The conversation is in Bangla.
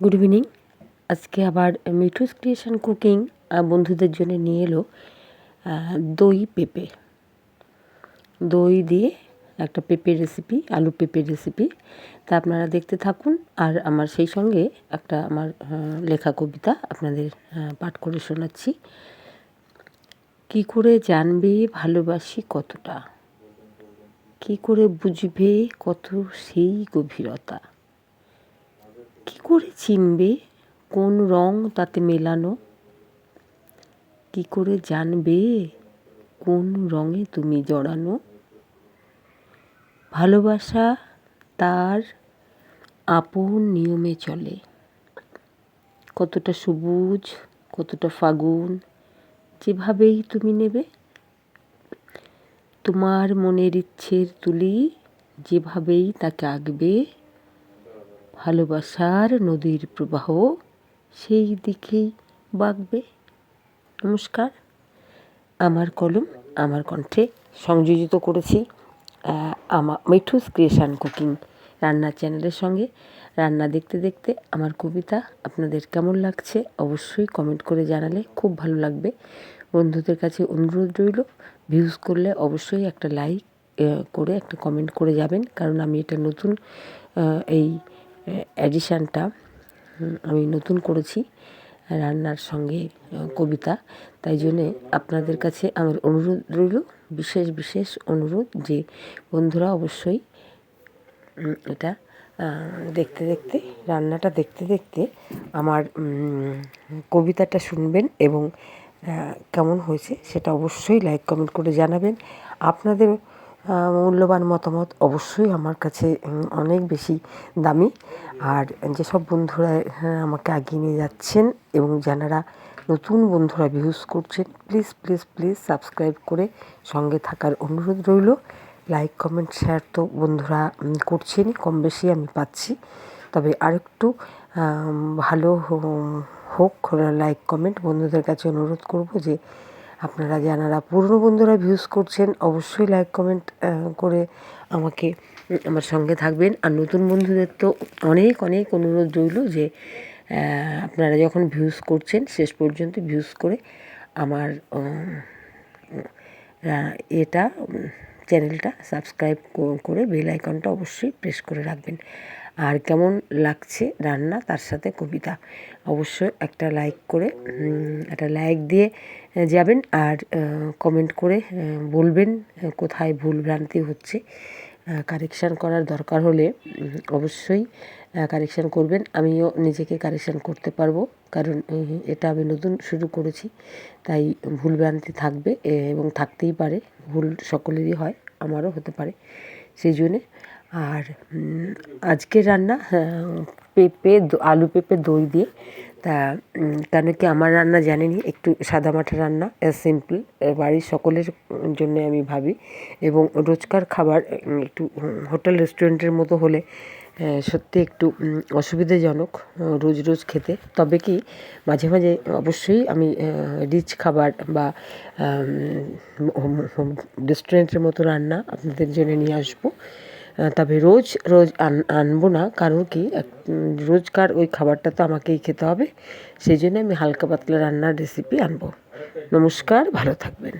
গুড ইভিনিং আজকে আবার মিঠুস ক্রিয়েশন কুকিং বন্ধুদের জন্য নিয়ে এলো দই, পেঁপে। দই দিয়ে একটা পেঁপের রেসিপি আলু পেঁপের রেসিপি তা আপনারা দেখতে থাকুন, আর আমার সেই সঙ্গে একটা আমার লেখা কবিতা আপনাদের পাঠ করে শোনাচ্ছি। কি করে জানবে ভালোবাসি কতটা? কি করে বুঝবে কত সেই গভীরতা? কি করে চিনবে? কোন রং তাতে মেলানো? কি করে জানবে? কোন রঙে তুমি জড়ানো? ভালোবাসা তার আপন নিয়মে চলে। কতটা সবুজ, কতটা ফাগুন, যেভাবেই তুমি নেবে। তোমার মনের ইচ্ছের তুলি যেভাবেই তাকে আঁকবে। ভালোবাসার নদীর প্রবাহ সেই দিকেই বাঁকবে নমস্কার। আমার কলম, আমার কণ্ঠে সংযোজিত করেছি আমার মিঠুস ক্রিয়েশন কুকিং রান্নার চ্যানেলের সঙ্গে। রান্না দেখতে দেখতে আমার কবিতা আপনাদের কেমন লাগছে অবশ্যই কমেন্ট করে জানালে খুব ভালো লাগবে। বন্ধুদের কাছে অনুরোধ রইল ভিউজ করলে অবশ্যই একটা লাইক করে একটা কমেন্ট করে যাবেন, কারণ আমি এটা নতুন এই অ্যাডিশানটা আমি নতুন করেছি রান্নার সঙ্গে কবিতা। তাই জন্যে আপনাদের কাছে আমার অনুরোধ রইল, বিশেষ বিশেষ অনুরোধ যে বন্ধুরা অবশ্যই এটা দেখতে দেখতে, রান্নাটা দেখতে দেখতে আমার কবিতাটা শুনবেন এবং কেমন হয়েছে সেটা অবশ্যই লাইক কমেন্ট করে জানাবেন। আপনাদের মূল্যবান মতামত অবশ্যই আমার কাছে অনেক বেশি দামি। আর যেসব বন্ধুরা হ্যাঁ, আমাকে আগিয়ে নিয়ে যাচ্ছেন এবং যারা নতুন বন্ধুরা ভিউজ করছেন প্লিজ প্লিজ প্লিজ সাবস্ক্রাইব করে সঙ্গে থাকার অনুরোধ রইল। লাইক কমেন্ট শেয়ার তো বন্ধুরা করছেনই কম বেশি আমি পাচ্ছি। তবে আরেকটু ভালো হোক লাইক কমেন্ট বন্ধুদের কাছে অনুরোধ করব যে আপনারা যারা পুরনো বন্ধুরা ভিউজ করছেন, অবশ্যই লাইক কমেন্ট করে আমাকে আমার সঙ্গে থাকবেন। আর নতুন বন্ধুদের তো অনেক অনেক অনুরোধ রইল যে আপনারা যখন ভিউজ করছেন, শেষ পর্যন্ত ভিউজ করে আমার এটা চ্যানেলটা সাবস্ক্রাইব করে বেল আইকনটা অবশ্যই প্রেস করে রাখবেন। আর কেমন লাগছে রান্না, তার সাথে কবিতা। অবশ্যই একটা লাইক করে একটা লাইক দিয়ে যাবেন আর কমেন্ট করে বলবেন কোথায় ভুল ভ্রান্তি হচ্ছে। কারেকশান করার দরকার হলে অবশ্যই কারেকশান করবেন। আমিও নিজেকে কারেকশান করতে পারব, কারণ এটা আমি নতুন শুরু করেছি, তাই ভুলভ্রান্তি থাকবে এবং থাকতেই পারে। ভুল সকলেরই হয়, আমারও হতে পারে। সেই জন্যে। আর আজকের রান্না পেঁপে আলু পেঁপে দই দিয়ে। তা কেন কি আমার রান্না জানেনি? একটু সাদামাঠা রান্না সিম্পল বাড়ির সকলের জন্য আমি ভাবি। এবং রোজকার খাবার একটু হোটেল রেস্টুরেন্টের মতো হলে সত্যি একটু অসুবিধাজনক রোজ রোজ খেতে। তবে কি, মাঝে মাঝে অবশ্যই আমি রিচ খাবার বা রেস্টুরেন্টের মতো রান্না আপনাদের জন্য নিয়ে আসব। তবে রোজ রোজ আনব না। কারণ কি রোজকার ওই খাবারটা তো আমাকেই খেতে হবে। সেই জন্য আমি হালকা পাতলা রান্নার রেসিপি আনব। নমস্কার, ভালো থাকবেন।